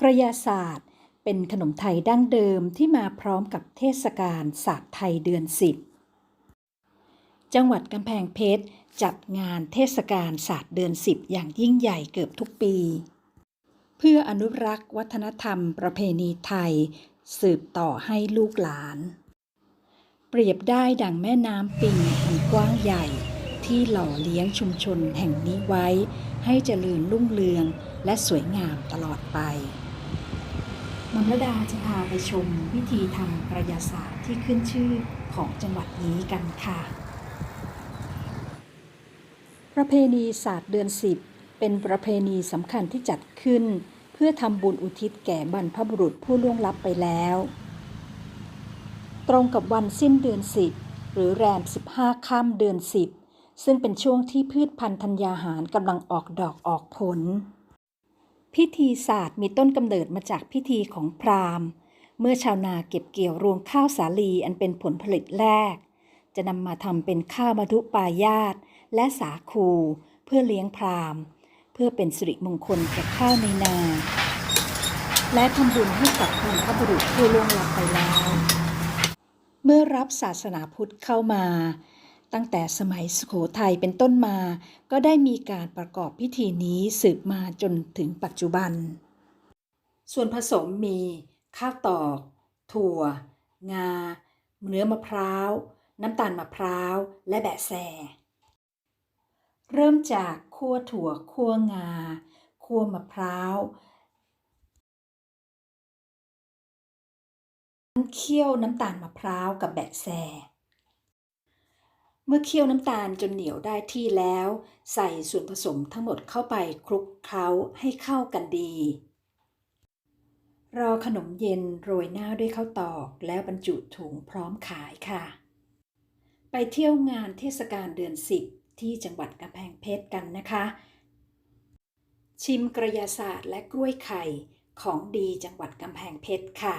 กระยาศาสตร์เป็นขนมไทยดั้งเดิมที่มาพร้อมกับเทศกาลศาสตร์ไทยเดือนสิบจังหวัดกำแพงเพชรจัดงานเทศกาลศาสตร์เดือนสิบอย่างยิ่งใหญ่เกือบทุกปี เพื่ออนุรักษ์วัฒนธรรมประเพณีไทย สืบต่อให้ลูกหลาน เปรียบได้ดังแม่น้ำปิงอันกว้างใหญ่ ที่หล่อเลี้ยงชุมชนแห่งนี้ไว้ ให้เจริญรุ่งเรืองและสวยงามตลอดไปมนรดาจะพาไปชมวิธีทำกระยาศาสตร์ที่ขึ้นชื่อของจังหวัดนี้กันค่ะ ประเพณีศาสตร์เดือนสิบเป็นประเพณีสำคัญที่จัดขึ้น เพื่อทำบุญอุทิศแก่บรรพบุรุษผู้ล่วงลับไปแล้ว ตรงกับวันสิ้นเดือนสิบหรือแรม 15ค่ำเดือนสิบ ซึ่งเป็นช่วงที่พืชพันธุ์ธัญญาหารกำลังออกดอกออกผล พิธีศาสตร์มีต้นกำเนิดมาจากพิธีของพราหมณ์ เมื่อชาวนาเก็บเกี่ยวรวงข้าวสาลีอันเป็นผลผลิตแรก จะนำมาทำเป็นข้าวมทุปายาตและสาคูเพื่อเลี้ยงพราหมณ์ เพื่อเป็นสิริมงคลแก่ข้าวในนา และทำบุญให้กับบรรพบุรุษผู้ล่วงลับไปแล้ว เมื่อรับศาสนาพุทธเข้ามา ตั้งแต่สมัยสุโขทัยเป็นต้นมา ก็ได้มีการประกอบพิธีนี้สืบมาจนถึงปัจจุบัน ส่วนผสมมี ข้าวตอก ถั่ว งา เนื้อมะพร้าว น้ำตาลมะพร้าว และแบะแซ เริ่มจากคั่วถั่วคั่วงา คั่วมะพร้าวเคี่ยวน้ำตาลมะพร้าวกับแบะแซ เมื่อเคี่ยวน้ำตาลจนเหนียวได้ที่แล้ว ใส่ส่วนผสมทั้งหมดเข้าไปคลุกเคล้าให้เข้ากันดี รอขนมเย็นโรยหน้าด้วยข้าวตอกแล้วบรรจุถุงพร้อมขายค่ะ ไปเที่ยวงานเทศกาลเดือนสิบที่จังหวัดกำแพงเพชรกันนะคะ ชิมกระยาศาสตร์และกล้วยไข่ของดีจังหวัดกำแพงเพชรค่ะ